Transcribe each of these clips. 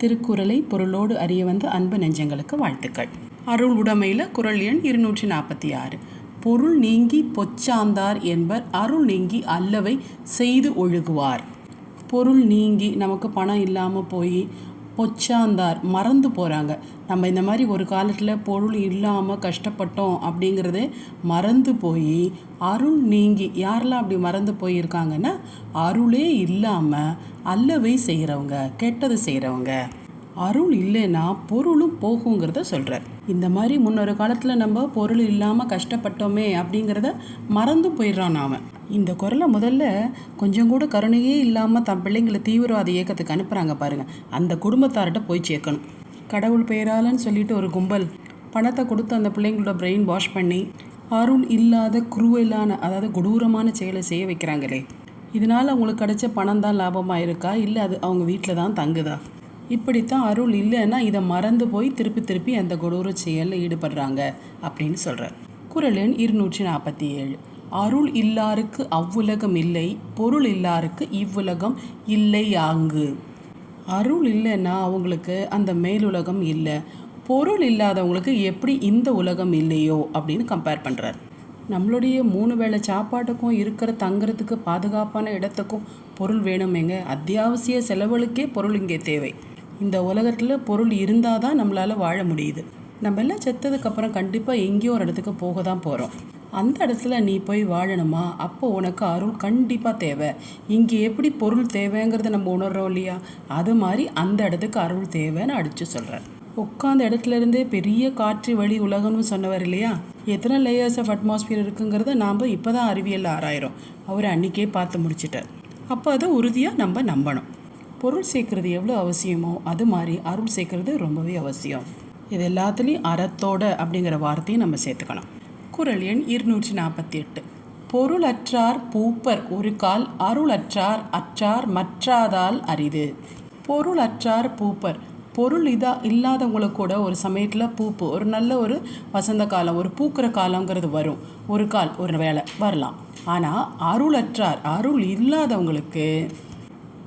திருக்குறளை பொருளோடு அறிய வந்த அன்பு நெஞ்சங்களுக்கு வாழ்த்துக்கள். அருள் உடைமையில் குரல் எண் இருநூற்றி நாற்பத்தி ஆறு. பொருள் நீங்கி பொச்சாந்தார் என்பர் அருள் நீங்கி அல்லவை செய்து ஒழுகுவார். பொருள் நீங்கி நமக்கு பணம் இல்லாமல் போய் பொச்சாந்தார் மறந்து போகிறாங்க நம்ம இந்த மாதிரி ஒரு காலத்தில் பொருள் இல்லாமல் கஷ்டப்பட்டோம் அப்படிங்கிறதே மறந்து போய் அருள் நீங்கி யாரெல்லாம் அப்படி மறந்து போயிருக்காங்கன்னா அருளே இல்லாமல் அல்லவை செய்கிறவங்க கெட்டது செய்கிறவங்க அருள் இல்லைன்னா பொருளும் போகுங்கிறத சொல்கிறார் இந்த மாதிரி முன்னொரு காலத்தில் நம்ம பொருள் இல்லாமல் கஷ்டப்பட்டோமே அப்படிங்கிறத மறந்து போயிடுறான் நாம். இந்த குரலை முதல்ல கொஞ்சம் கூட கருணையே இல்லாமல் தன் பிள்ளைங்களை தீவிரவாத இயக்கத்துக்கு அனுப்புகிறாங்க பாருங்கள் அந்த குடும்பத்தார்கிட்ட போய் சேர்க்கணும். கடவுள் பெயராலன்னு சொல்லிட்டு ஒரு கும்பல் பணத்தை கொடுத்து அந்த பிள்ளைங்களோட பிரெயின் வாஷ் பண்ணி அருள் இல்லாத குரூவலான அதாவது கொடூரமான செயலை செய்ய வைக்கிறாங்களே. இதனால் அவங்களுக்கு கிடைச்ச பணம் தான் லாபமாக இருக்கா? இல்லை அது அவங்க வீட்டில் தான் தங்குதா? இப்படித்தான் அருள் இல்லைன்னா இதை மறந்து போய் திருப்பி திருப்பி அந்த கொடூர செயலில் ஈடுபடுறாங்க அப்படின்னு சொல்கிறார் குரல் எண் இருநூற்றி நாற்பத்தி ஏழு. அருள் இல்லாருக்கு அவ்வுலகம் இல்லை பொருள் இல்லாருக்கு இவ்வுலகம் இல்லை ஆங்கு அருள் இல்லைன்னா அவங்களுக்கு அந்த மேலுலகம் இல்லை. பொருள் இல்லாதவங்களுக்கு எப்படி இந்த உலகம் இல்லையோ அப்படின்னு கம்பேர் பண்ணுறார் நம்மளுடைய மூணு வேளை சாப்பாட்டுக்கும் இருக்கிற தங்குறதுக்கு பாதுகாப்பான இடத்துக்கும் பொருள் வேணுமேங்க. அத்தியாவசிய செலவுகளுக்கே பொருள் இங்கே தேவை. இந்த உலகத்தில் பொருள் இருந்தால் தான் நம்மளால் வாழ முடியுது. நம்ம எல்லாம் செத்ததுக்கப்புறம் கண்டிப்பாக எங்கேயோ ஒரு இடத்துக்கு போக தான் போகிறோம் அந்த இடத்துல நீ போய் வாழணுமா? அப்போ உனக்கு அருள் கண்டிப்பாக தேவை. இங்கே எப்படி பொருள் தேவைங்கிறத நம்ம உணர்றோம் இல்லையா? அது மாதிரி அந்த இடத்துக்கு அருள் தேவைன்னு அடித்து சொல்கிறார் உட்காந்த இடத்துல இருந்தே பெரிய காற்று வழி உலகம்னு சொன்னவர் இல்லையா? எத்தனை லேயர்ஸ் ஆஃப் அட்மாஸ்பியர் இருக்குங்கிறத நாம் இப்போ தான் அறிவியலில் ஆராயிரும் அவர் அன்றைக்கே பார்த்து முடிச்சிட்டார் அப்போ அதை உறுதியாக நம்ம நம்பணும். பொருள் சேர்க்கறது எவ்வளோ அவசியமோ அது மாதிரி அருள் சேர்க்கறது ரொம்பவே அவசியம். இது எல்லாத்துலேயும் அறத்தோட அப்படிங்கிற வார்த்தையும் நம்ம சேர்த்துக்கணும். திருக்குறள் எண் இருநூற்றி நாற்பத்தி எட்டு பொருளற்றார் பூப்பர் ஒரு கால் அருளற்றார் அற்றார் மற்றாதால் அரிது. பொருளற்றார் பூப்பர். பொருள் இதா இல்லாதவங்களுக்கு கூட ஒரு சமயத்தில் பூப்பு ஒரு நல்ல ஒரு வசந்த காலம் ஒரு பூக்கிற காலங்கிறது வரும். ஒரு கால் ஒரு வேலை வரலாம். ஆனால் அருளற்றார் அருள் இல்லாதவங்களுக்கு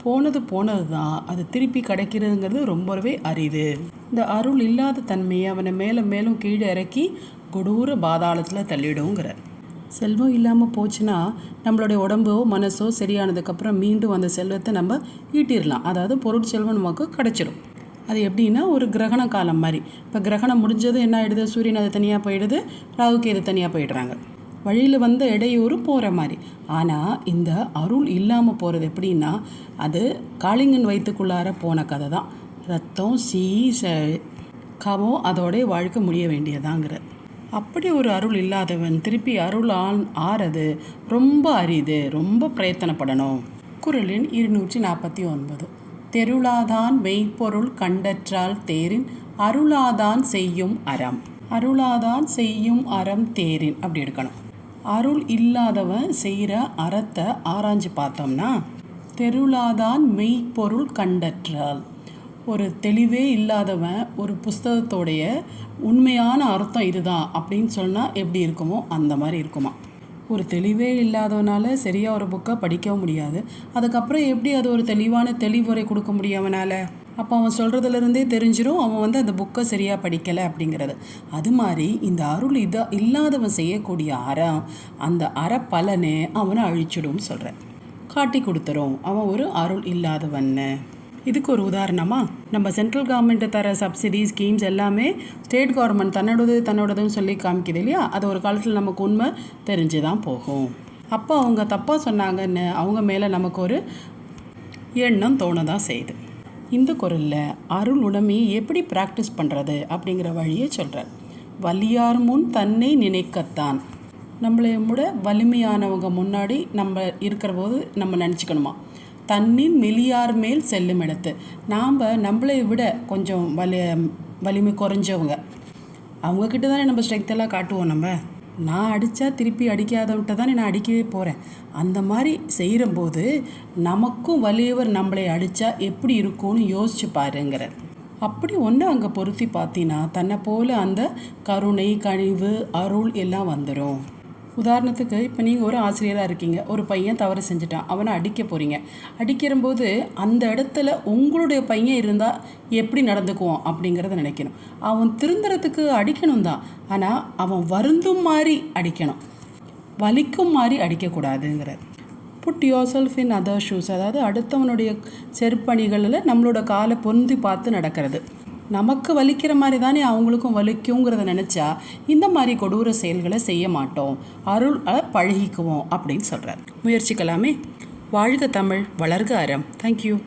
போனது போனது தான் அது திருப்பி கிடைக்கிறதுங்கிறது ரொம்பவே அரிது. இந்த அருள் இல்லாத தன்மையை அவனை மேலே மேலும் கீழே இறக்கி கொடூர பாதாளத்தில் தள்ளிடுங்கிறார். செல்வம் இல்லாமல் போச்சுன்னா நம்மளுடைய உடம்போ மனசோ சரியானதுக்கப்புறம் மீண்டும் அந்த செல்வத்தை நம்ம ஈட்டிடலாம். அதாவது பொருட்செல்வம் நமக்கு கிடைச்சிடும் அது எப்படின்னா ஒரு கிரகண காலம் மாதிரி. இப்போ கிரகணம் முடிஞ்சது என்ன ஆகிடுது சூரியன் அது தனியாக போயிடுது ராகுக்கு இது தனியாக போயிடுறாங்க. வழியில் வந்த இடையூறு போகிற மாதிரி. ஆனால் இந்த அருள் இல்லாமல் போகிறது எப்படின்னா அது காளிங்கன் வயிற்றுக்குள்ளார போன கதை தான் ரத்தம் சீ கவம் அதோடைய வாழ்க்கை முடிய வேண்டியதாங்கிற. அப்படி ஒரு அருள் இல்லாதவன் திருப்பி அருள் ஆண் ஆறது ரொம்ப அரிது ரொம்ப பிரயத்தனப்படணும். குரலின் இருநூற்றி நாற்பத்தி ஒன்பது. தெருளாதான் மெய்ப்பொருள் கண்டற்றால் தேரின் அருளாதான் செய்யும் அறம். அருளாதான் செய்யும் அறம் தேரின் அப்படி எடுக்கணும். அருள் இல்லாதவன் செய்கிற அறத்தை ஆராய்ஞ்சு பார்த்தோம்னா தெருளாதான் மெய்ப்பொருள் கண்டற்றால் ஒரு தெளிவே இல்லாதவன் ஒரு புஸ்தகத்தோடைய உண்மையான அர்த்தம் இதுதான் அப்படின்னு சொன்னால் எப்படி இருக்குமோ அந்த மாதிரி இருக்குமா? ஒரு தெளிவே இல்லாதவனால சரியாக ஒரு புக்கை படிக்கவும் முடியாது. அதுக்கப்புறம் எப்படி அது ஒரு தெளிவான தெளிவுரை கொடுக்க முடியும் அவனால்? அப்போ அவன் சொல்கிறதுலேருந்தே தெரிஞ்சிடும் அவன் வந்து அந்த புக்கை சரியாக படிக்கலை அப்படிங்கிறது. அது மாதிரி இந்த அருள் இதாக இல்லாதவன் செய்யக்கூடிய அறம் அந்த அற பலனை அவனை அழிச்சிடும்னு சொல்கிறேன் காட்டி கொடுத்துரும். அவன் ஒரு அருள் இல்லாதவன்னு இதுக்கு ஒரு உதாரணமாக நம்ம சென்ட்ரல் கவர்மெண்ட்டு தர சப்சிடி ஸ்கீம்ஸ் எல்லாமே ஸ்டேட் கவர்மெண்ட் தன்னோடது தன்னோடதுன்னு சொல்லி காமிக்குது இல்லையா? அது ஒரு காலத்தில் நமக்கு உண்மை தெரிஞ்சு தான் போகும். அப்போ அவங்க தப்பாக சொன்னாங்கன்னு அவங்க மேலே நமக்கு ஒரு எண்ணம் தோண தான் செய்யுது. இந்த குரலில் அருள் உடைமையை எப்படி ப்ராக்டிஸ் பண்ணுறது அப்படிங்கிற வழியை சொல்கிறார் வலியார் முன் தன்னை நினைக்கத்தான். நம்மளை விட வலிமையானவங்க முன்னாடி நம்ம இருக்கிற போது நம்ம நினச்சிக்கணுமா? தன்னின் மெலியார் மேல் செல்லும் இடத்து. நாம் நம்மளை விட கொஞ்சம் வலி வலிமை குறைஞ்சவங்க. அவங்கக்கிட்ட தானே நம்ம ஸ்ட்ரென்த் எல்லாம் காட்டுவோம் நம்ம. நான் அடித்தா திருப்பி அடிக்காதவன்ட்ட தானே நான் அடிக்கவே போகிறேன் அந்த மாதிரி செய்கிறம்போது நமக்கும் வலியவர் நம்மளை அடித்தா எப்படி இருக்கும்னு யோசிச்சு பாருங்கிறார் அப்படி ஒன்று அங்கே பொருத்தி பார்த்தீங்கன்னா தன்னை போல் அந்த கருணை கனிவு அருள் எல்லாம் வந்துடும் உதாரணத்துக்கு இப்போ நீங்கள் ஒரு ஆசிரியராக இருக்கீங்க. ஒரு பையன் தவறு செஞ்சுட்டான். அவனை அடிக்க போகிறீங்க அடிக்கிறம்போது அந்த இடத்துல உங்களுடைய பையன் இருந்தால் எப்படி நடந்துக்குவோம் அப்படிங்கிறத நினைக்கணும். அவன் திருந்துறதுக்கு அடிக்கணும் தான். ஆனால் அவன் வருந்தும் மாதிரி அடிக்கணும். வலிக்கும் மாதிரி அடிக்கக்கூடாதுங்கிறார் put yourself in other shoes அதாவது அடுத்தவனுடைய செருப்பணிகளில் நம்மளோட காலை பொருந்தி பார்த்து நடக்கிறது. நமக்கு வலிக்கிற மாதிரி தானே அவங்களுக்கும் வலிக்குங்கிறத நினச்சா இந்த மாதிரி கொடூர செயல்களை செய்ய மாட்டோம். அருள் பழகிக்குவோம் அப்படின்னு சொல்கிறார் முயற்சிக்கலாமே. வாழ்க தமிழ் வளர்க அறம். தேங்க்யூ